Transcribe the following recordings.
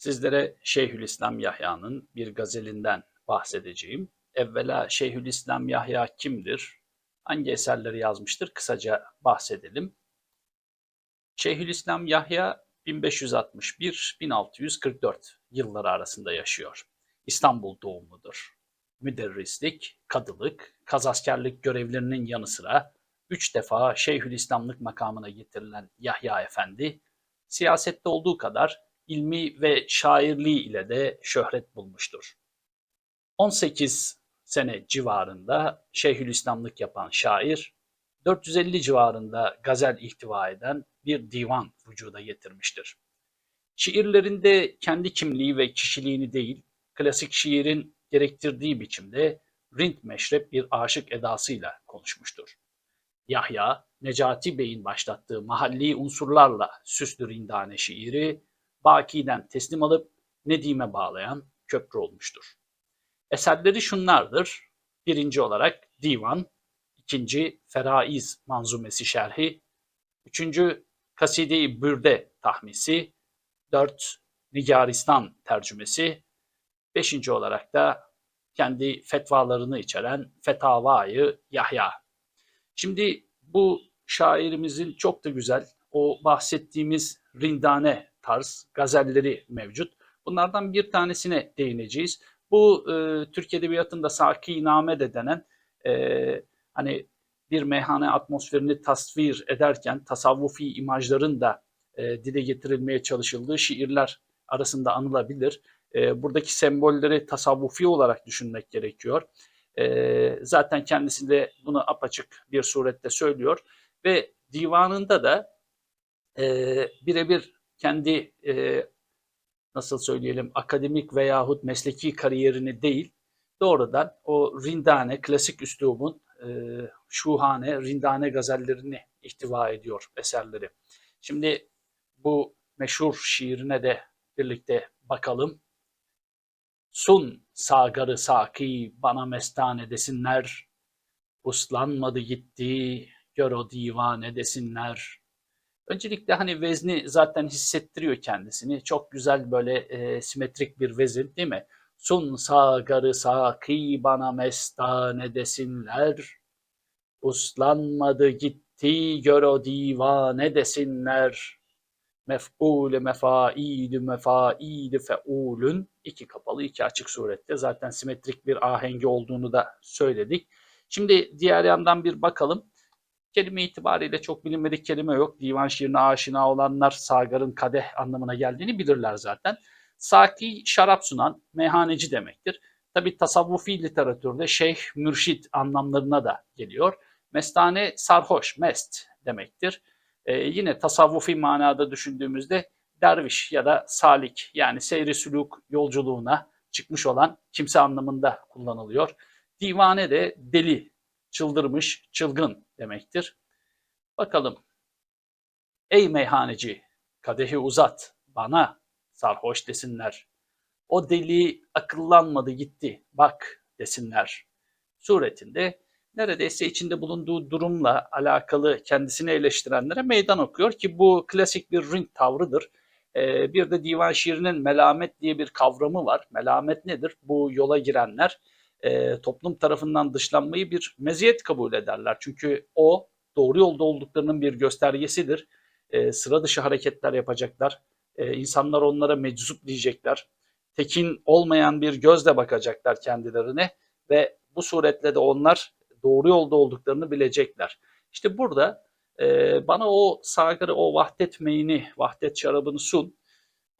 Sizlere Şeyhülislam Yahya'nın bir gazelinden bahsedeceğim. Evvela Şeyhülislam Yahya kimdir? Hangi eserleri yazmıştır? Kısaca bahsedelim. Şeyhülislam Yahya 1561-1644 yılları arasında yaşıyor. İstanbul doğumludur. Müderrislik, kadılık, kazaskerlik görevlerinin yanı sıra üç defa Şeyhülislamlık makamına getirilen Yahya Efendi, siyasette olduğu kadar ilmi ve şairliği ile de şöhret bulmuştur. 18 sene civarında Şeyhülislamlık yapan şair, 450 civarında gazel ihtiva eden bir divan vücuda getirmiştir. Şiirlerinde kendi kimliği ve kişiliğini değil, klasik şiirin gerektirdiği biçimde rint meşrep bir aşık edasıyla konuşmuştur. Yahya, Necati Bey'in başlattığı mahalli unsurlarla süslü rindane şiiri, Baki'den teslim alıp Nedim'e bağlayan köprü olmuştur. Eserleri şunlardır. Birinci olarak Divan, ikinci Feraiz Manzumesi Şerhi, üçüncü Kaside-i Bürde Tahmisi, dört Nigaristan tercümesi, beşinci olarak da kendi fetvalarını içeren Fetavayı Yahya. Şimdi bu şairimizin çok da güzel o bahsettiğimiz rindane tarz gazelleri mevcut. Bunlardan bir tanesine değineceğiz. Bu e, Türk Edebiyatı'nda Saki Name de denen e, hani bir meyhane atmosferini tasvir ederken tasavvufi imajların da e, dile getirilmeye çalışıldığı şiirler arasında anılabilir. E, buradaki sembolleri tasavvufi olarak düşünmek gerekiyor. E, zaten kendisi de bunu apaçık bir surette söylüyor ve divanında da e, birebir kendi e, nasıl söyleyelim akademik veyahut mesleki kariyerini değil doğrudan o rindane klasik üslubun e, şuhane rindane gazellerini ihtiva ediyor eserleri. Şimdi bu meşhur şiirine de birlikte bakalım. Sun sagarı saki bana mestane desinler, uslanmadı gitti, gör o divane desinler. Öncelikle hani vezni zaten hissettiriyor kendisini. Çok güzel böyle e, simetrik bir vezin değil mi? Sun sagarı saki bana mestane desinler, uslanmadı gitti, gör o divane desinler mef'ule mefailü mefailü feulün iki kapalı iki açık surette zaten simetrik bir ahengi olduğunu da söyledik. Şimdi diğer yandan bir bakalım. Kelime itibariyle çok bilinmedik kelime yok. Divan şiirine aşina olanlar sagarın kadeh anlamına geldiğini bilirler zaten. Saki şarap sunan meyhaneci demektir. Tabi tasavvufi literatürde şeyh, mürşit anlamlarına da geliyor. Mestane sarhoş, mest demektir. Ee, yine tasavvufi manada düşündüğümüzde derviş ya da salik yani seyri sülük yolculuğuna çıkmış olan kimse anlamında kullanılıyor. Divane de deli, çıldırmış, çılgın demektir. Bakalım. Ey meyhaneci, kadehi uzat, bana sarhoş desinler. O deli akıllanmadı gitti, bak desinler. Suretinde neredeyse içinde bulunduğu durumla alakalı kendisini eleştirenlere meydan okuyor ki bu klasik bir ring tavrıdır. Ee, bir de divan şiirinin melamet diye bir kavramı var. Melamet nedir? Bu yola girenler e, toplum tarafından dışlanmayı bir meziyet kabul ederler. Çünkü o doğru yolda olduklarının bir göstergesidir. E, sıra dışı hareketler yapacaklar. E, insanlar onlara meczup diyecekler. Tekin olmayan bir gözle bakacaklar kendilerine ve bu suretle de onlar doğru yolda olduklarını bilecekler. İşte burada e, bana o sagarı, o vahdet meyini, vahdet şarabını sun.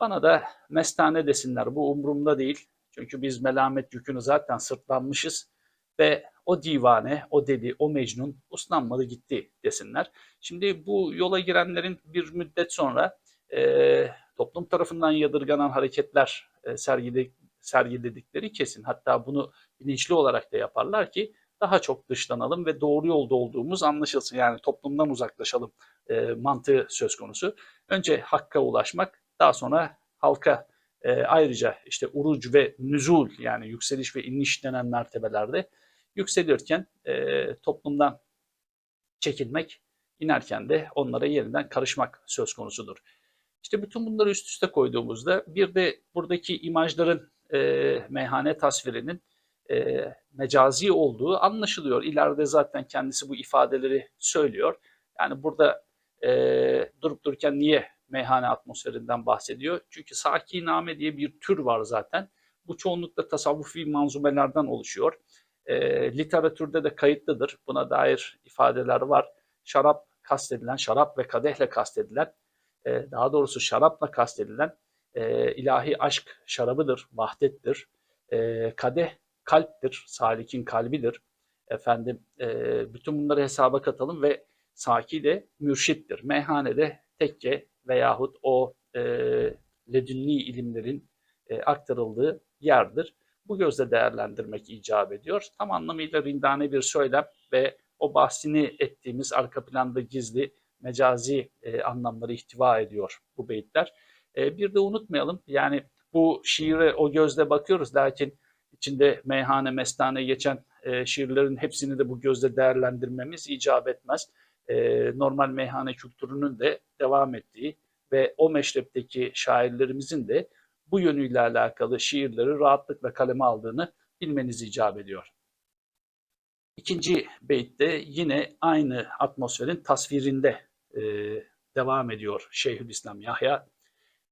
Bana da mestane desinler. Bu umurumda değil. Çünkü biz melamet yükünü zaten sırtlanmışız ve o divane, o deli, o mecnun uslanmadı gitti desinler. Şimdi bu yola girenlerin bir müddet sonra e, toplum tarafından yadırganan hareketler e, sergiledik, sergiledikleri kesin. Hatta bunu bilinçli olarak da yaparlar ki daha çok dışlanalım ve doğru yolda olduğumuz anlaşılsın. Yani toplumdan uzaklaşalım e, mantığı söz konusu. Önce hakka ulaşmak, daha sonra halka e, ayrıca işte uruc ve nüzul yani yükseliş ve iniş denen mertebelerde yükselirken e, toplumdan çekilmek, inerken de onlara yeniden karışmak söz konusudur. İşte bütün bunları üst üste koyduğumuzda bir de buradaki imajların e, meyhane tasvirinin e, mecazi olduğu anlaşılıyor. İleride zaten kendisi bu ifadeleri söylüyor. Yani burada e, durup dururken niye meyhane atmosferinden bahsediyor? Çünkü sakiname diye bir tür var zaten. Bu çoğunlukla tasavvufi manzumelerden oluşuyor. E, literatürde de kayıtlıdır. Buna dair ifadeler var. Şarap kastedilen, şarap ve kadehle kastedilen, e, daha doğrusu şarapla kastedilen e, ilahi aşk şarabıdır, vahdettir. E, kadeh kalptir, salikin kalbidir. Efendim e, bütün bunları hesaba katalım ve saki de mürşittir. Meyhanede tekke veyahut o e, ledünni ilimlerin e, aktarıldığı yerdir. Bu gözle değerlendirmek icap ediyor. Tam anlamıyla rindane bir söylem ve o bahsini ettiğimiz arka planda gizli mecazi e, anlamları ihtiva ediyor bu beyitler. E, bir de unutmayalım yani bu şiire o gözle bakıyoruz lakin içinde meyhane, mestane geçen e, şiirlerin hepsini de bu gözle değerlendirmemiz icap etmez. E, normal meyhane kültürünün de devam ettiği ve o meşrepteki şairlerimizin de bu yönüyle alakalı şiirleri rahatlıkla kaleme aldığını bilmeniz icap ediyor. İkinci beytte yine aynı atmosferin tasvirinde e, devam ediyor Şeyhülislam Yahya.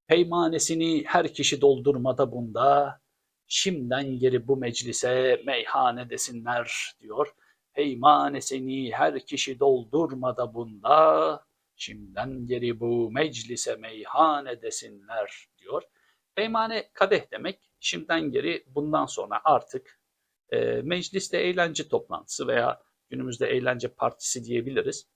Peymanesini her kişi doldurmada bunda, şimdiden geri bu meclise meyhane desinler diyor. Peymanesini her kişi doldurmada bunda, şimdiden geri bu meclise meyhane desinler diyor. Peymane kadeh demek, şimdiden geri bundan sonra artık e, mecliste eğlence toplantısı veya günümüzde eğlence partisi diyebiliriz.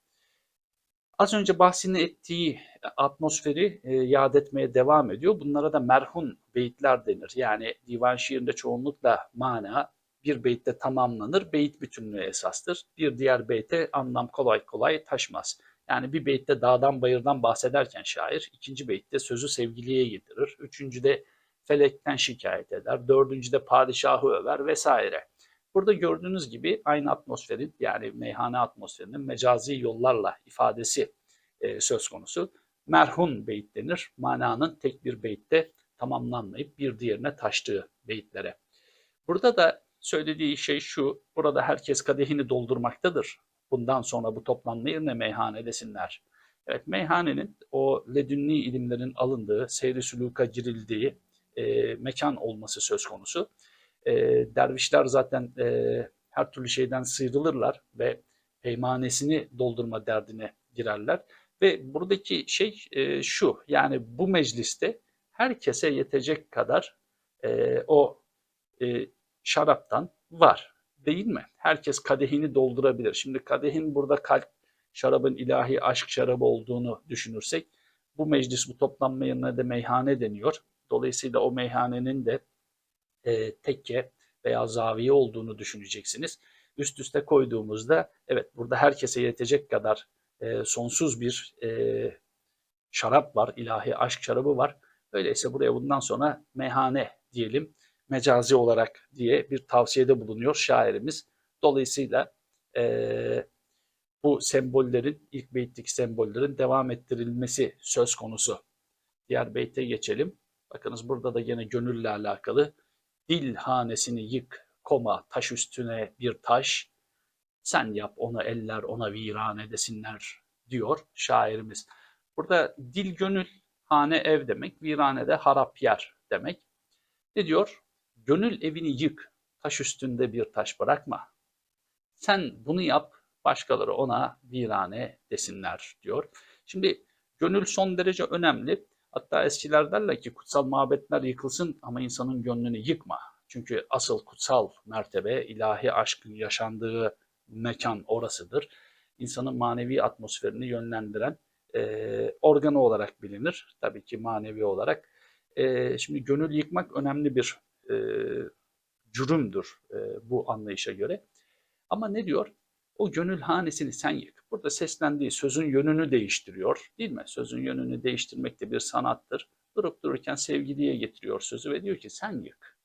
Az önce bahsini ettiği atmosferi e, yad etmeye devam ediyor. Bunlara da merhun beyitler denir. Yani divan şiirinde çoğunlukla mana bir beytte tamamlanır. Beyit bütünlüğü esastır. Bir diğer beyte anlam kolay kolay taşmaz. Yani bir beytte dağdan bayırdan bahsederken şair, ikinci beytte sözü sevgiliye getirir. Üçüncüde felekten şikayet eder. Dördüncüde padişahı över vesaire. Burada gördüğünüz gibi aynı atmosferin yani meyhane atmosferinin mecazi yollarla ifadesi e, söz konusu. Merhun beyit denir. Mananın tek bir beytte tamamlanmayıp bir diğerine taştığı beyitlere. Burada da söylediği şey şu, burada herkes kadehini doldurmaktadır. Bundan sonra bu toplanma yerine meyhane desinler. Evet, meyhanenin o ledünni ilimlerin alındığı, seyri süluka girildiği e, mekan olması söz konusu e, dervişler zaten e, her türlü şeyden sıyrılırlar ve peymanesini doldurma derdine girerler. Ve buradaki şey e, şu, yani bu mecliste herkese yetecek kadar e, o e, şaraptan var değil mi? Herkes kadehini doldurabilir. Şimdi kadehin burada kalp şarabın ilahi aşk şarabı olduğunu düşünürsek bu meclis bu toplanma yerine de meyhane deniyor. Dolayısıyla o meyhanenin de e, tekke veya zaviye olduğunu düşüneceksiniz. Üst üste koyduğumuzda evet burada herkese yetecek kadar e, sonsuz bir e, şarap var, ilahi aşk şarabı var. Öyleyse buraya bundan sonra meyhane diyelim, mecazi olarak diye bir tavsiyede bulunuyor şairimiz. Dolayısıyla e, bu sembollerin, ilk beytteki sembollerin devam ettirilmesi söz konusu. Diğer beyte geçelim. Bakınız burada da yine gönülle alakalı Dil hanesini yık, koma taş üstüne bir taş, sen yap onu eller ona virane desinler diyor şairimiz. Burada dil gönül, hane ev demek, virane de harap yer demek. Ne diyor? Gönül evini yık, taş üstünde bir taş bırakma. Sen bunu yap, başkaları ona virane desinler diyor. Şimdi gönül son derece önemli. Hatta eskiler derler ki kutsal mabetler yıkılsın ama insanın gönlünü yıkma. Çünkü asıl kutsal mertebe ilahi aşkın yaşandığı mekan orasıdır. İnsanın manevi atmosferini yönlendiren e, organı olarak bilinir. Tabii ki manevi olarak. E, şimdi gönül yıkmak önemli bir e, cürümdür e, bu anlayışa göre. Ama ne diyor? O gönül hanesini sen yık. Burada seslendiği sözün yönünü değiştiriyor değil mi? Sözün yönünü değiştirmek de bir sanattır. Durup dururken sevgiliye getiriyor sözü ve diyor ki sen yık.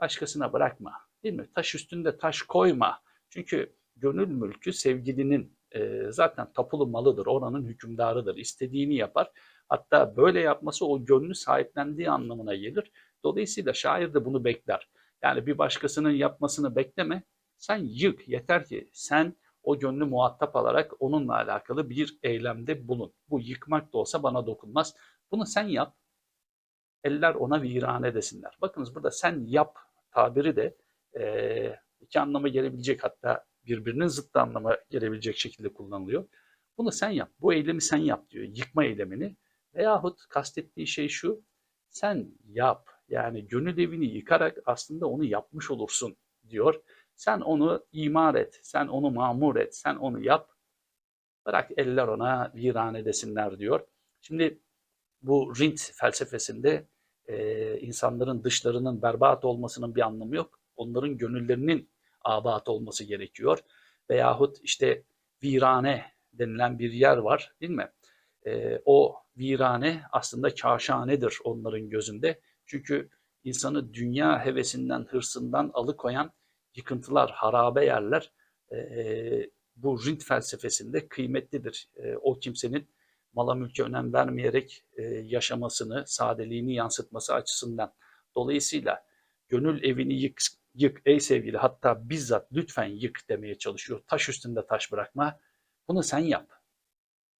Başkasına bırakma değil mi? Taş üstünde taş koyma. Çünkü gönül mülkü sevgilinin e, zaten tapulu malıdır, oranın hükümdarıdır, istediğini yapar. Hatta böyle yapması o gönlü sahiplendiği anlamına gelir. Dolayısıyla şair de bunu bekler. Yani bir başkasının yapmasını bekleme, sen yık. Yeter ki sen o gönlü muhatap alarak onunla alakalı bir eylemde bulun. Bu yıkmak da olsa bana dokunmaz. Bunu sen yap, eller ona virane desinler. Bakınız burada sen yap tabiri de e, iki anlama gelebilecek hatta birbirinin zıttı anlama gelebilecek şekilde kullanılıyor. Bunu sen yap, bu eylemi sen yap diyor, yıkma eylemini. Veyahut kastettiği şey şu, sen yap. Yani gönül evini yıkarak aslında onu yapmış olursun diyor. Sen onu imar et, sen onu mamur et, sen onu yap. Bırak eller ona virane desinler diyor. Şimdi bu Rint felsefesinde e, insanların dışlarının berbat olmasının bir anlamı yok. Onların gönüllerinin abat olması gerekiyor. Veyahut işte virane denilen bir yer var değil mi? E, o virane aslında kaşanedir onların gözünde. Çünkü insanı dünya hevesinden, hırsından alıkoyan yıkıntılar, harabe yerler e, bu Rint felsefesinde kıymetlidir. E, o kimsenin mala mülke önem vermeyerek e, yaşamasını, sadeliğini yansıtması açısından. Dolayısıyla gönül evini yık, yık ey sevgili hatta bizzat lütfen yık demeye çalışıyor. Taş üstünde taş bırakma. Bunu sen yap.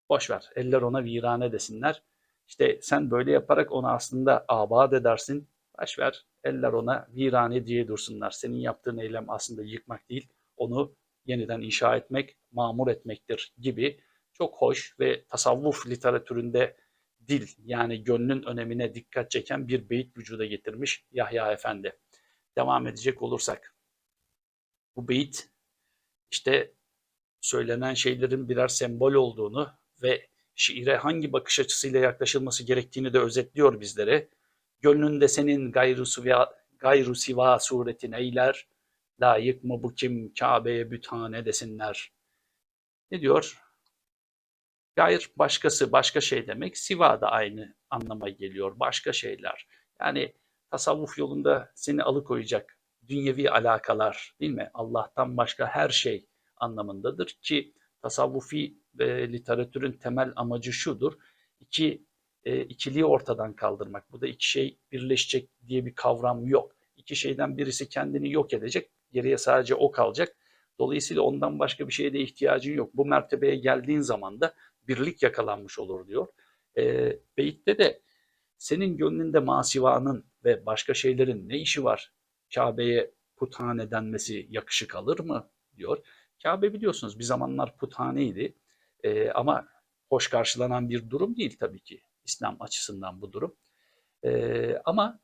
Boş ver. Eller ona virane desinler. İşte sen böyle yaparak onu aslında abad edersin. Baş ver. Eller ona virane diye dursunlar. Senin yaptığın eylem aslında yıkmak değil. Onu yeniden inşa etmek, mamur etmektir gibi çok hoş ve tasavvuf literatüründe dil yani gönlün önemine dikkat çeken bir beyit vücuda getirmiş Yahya Efendi. Devam edecek olursak. Bu beyit işte söylenen şeylerin birer sembol olduğunu ve şiire hangi bakış açısıyla yaklaşılması gerektiğini de özetliyor bizlere. Gönlünde senin gayru, siva, gayru siva suretin eyler, layık mı bu kim Kabe'ye büthane desinler. Ne diyor? Gayr başkası, başka şey demek. Siva da aynı anlama geliyor. Başka şeyler. Yani tasavvuf yolunda seni alıkoyacak dünyevi alakalar değil mi? Allah'tan başka her şey anlamındadır ki tasavvufi e, literatürün temel amacı şudur. İki e, ikiliği ortadan kaldırmak. Bu da iki şey birleşecek diye bir kavram yok. İki şeyden birisi kendini yok edecek. Geriye sadece o kalacak. Dolayısıyla ondan başka bir şeye de ihtiyacın yok. Bu mertebeye geldiğin zaman da birlik yakalanmış olur diyor. E, Beyit'te de senin gönlünde masivanın ve başka şeylerin ne işi var? Kabe'ye puthane denmesi yakışık alır mı? diyor. Kabe biliyorsunuz bir zamanlar puthaneydi e, ama hoş karşılanan bir durum değil tabii ki İslam açısından bu durum. E, ama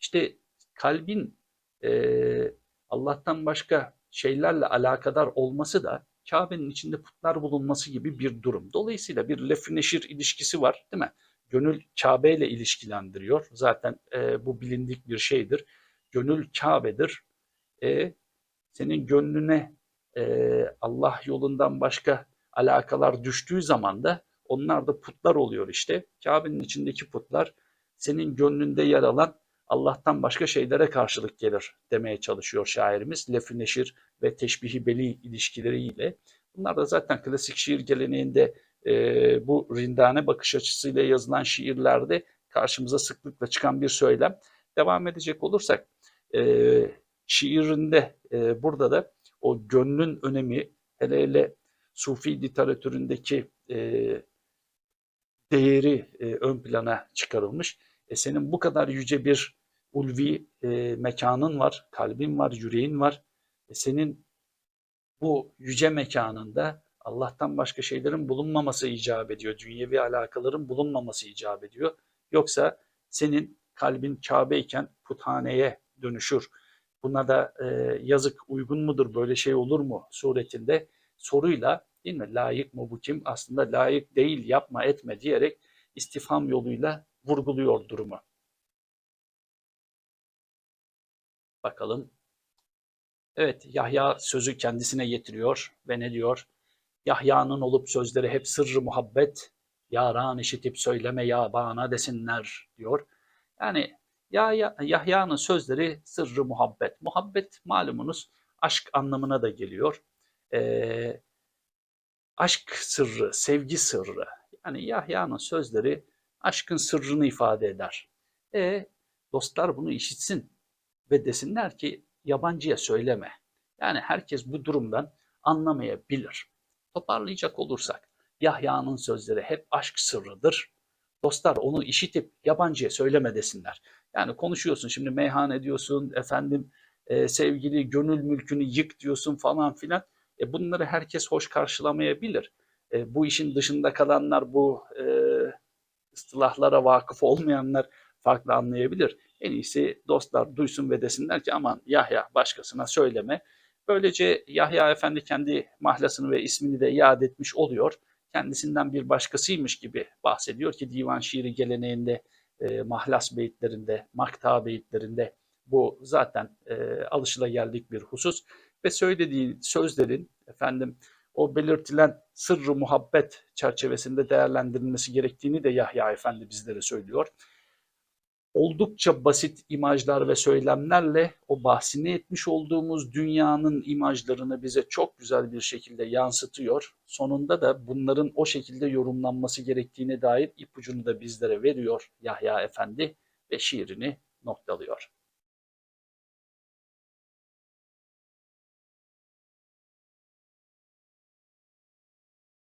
işte kalbin e, Allah'tan başka şeylerle alakadar olması da Kabe'nin içinde putlar bulunması gibi bir durum. Dolayısıyla bir lefü ilişkisi var değil mi? Gönül Kabe ile ilişkilendiriyor. Zaten e, bu bilindik bir şeydir. Gönül Kabe'dir. E, senin gönlüne e, Allah yolundan başka alakalar düştüğü zaman da onlar da putlar oluyor işte. Kabe'nin içindeki putlar senin gönlünde yer alan Allah'tan başka şeylere karşılık gelir demeye çalışıyor şairimiz. Lefü neşir ve teşbihi beli ilişkileriyle. Bunlar da zaten klasik şiir geleneğinde e, bu rindane bakış açısıyla yazılan şiirlerde karşımıza sıklıkla çıkan bir söylem. Devam edecek olursak e, şiirinde e, burada da o gönlün önemi hele hele Sufi literatüründeki e, değeri e, ön plana çıkarılmış. E, senin bu kadar yüce bir ulvi e, mekanın var, kalbin var, yüreğin var. E, senin bu yüce mekanında Allah'tan başka şeylerin bulunmaması icap ediyor. Dünyevi alakaların bulunmaması icap ediyor. Yoksa senin kalbin Kabe iken puthaneye dönüşür. Buna da e, yazık uygun mudur, böyle şey olur mu suretinde soruyla değil mi? Layık mı bu kim? Aslında layık değil, yapma etme diyerek istifham yoluyla vurguluyor durumu. Bakalım. Evet Yahya sözü kendisine getiriyor ve ne diyor? Yahya'nın olup sözleri hep sırrı muhabbet, yaran işitip söyleme ya bana desinler diyor. Yani Yahya, Yahya'nın sözleri sırrı muhabbet. Muhabbet malumunuz aşk anlamına da geliyor. Ee, aşk sırrı, sevgi sırrı. Yani Yahya'nın sözleri aşkın sırrını ifade eder. E dostlar bunu işitsin ve desinler ki yabancıya söyleme. Yani herkes bu durumdan anlamayabilir. Toparlayacak olursak Yahya'nın sözleri hep aşk sırrıdır. Dostlar onu işitip yabancıya söyleme desinler. Yani konuşuyorsun şimdi meyhane diyorsun efendim e, sevgili gönül mülkünü yık diyorsun falan filan. E, bunları herkes hoş karşılamayabilir. E, bu işin dışında kalanlar bu e, ıstılahlara vakıf olmayanlar farklı anlayabilir. En iyisi dostlar duysun ve desinler ki aman Yahya başkasına söyleme. Böylece Yahya Efendi kendi mahlasını ve ismini de iade etmiş oluyor. Kendisinden bir başkasıymış gibi bahsediyor ki divan şiiri geleneğinde, e, mahlas beyitlerinde, makta beyitlerinde bu zaten e, alışılageldik bir husus. Ve söylediği sözlerin efendim o belirtilen sırrı muhabbet çerçevesinde değerlendirilmesi gerektiğini de Yahya Efendi bizlere söylüyor oldukça basit imajlar ve söylemlerle o bahsini etmiş olduğumuz dünyanın imajlarını bize çok güzel bir şekilde yansıtıyor. Sonunda da bunların o şekilde yorumlanması gerektiğine dair ipucunu da bizlere veriyor Yahya Efendi ve şiirini noktalıyor.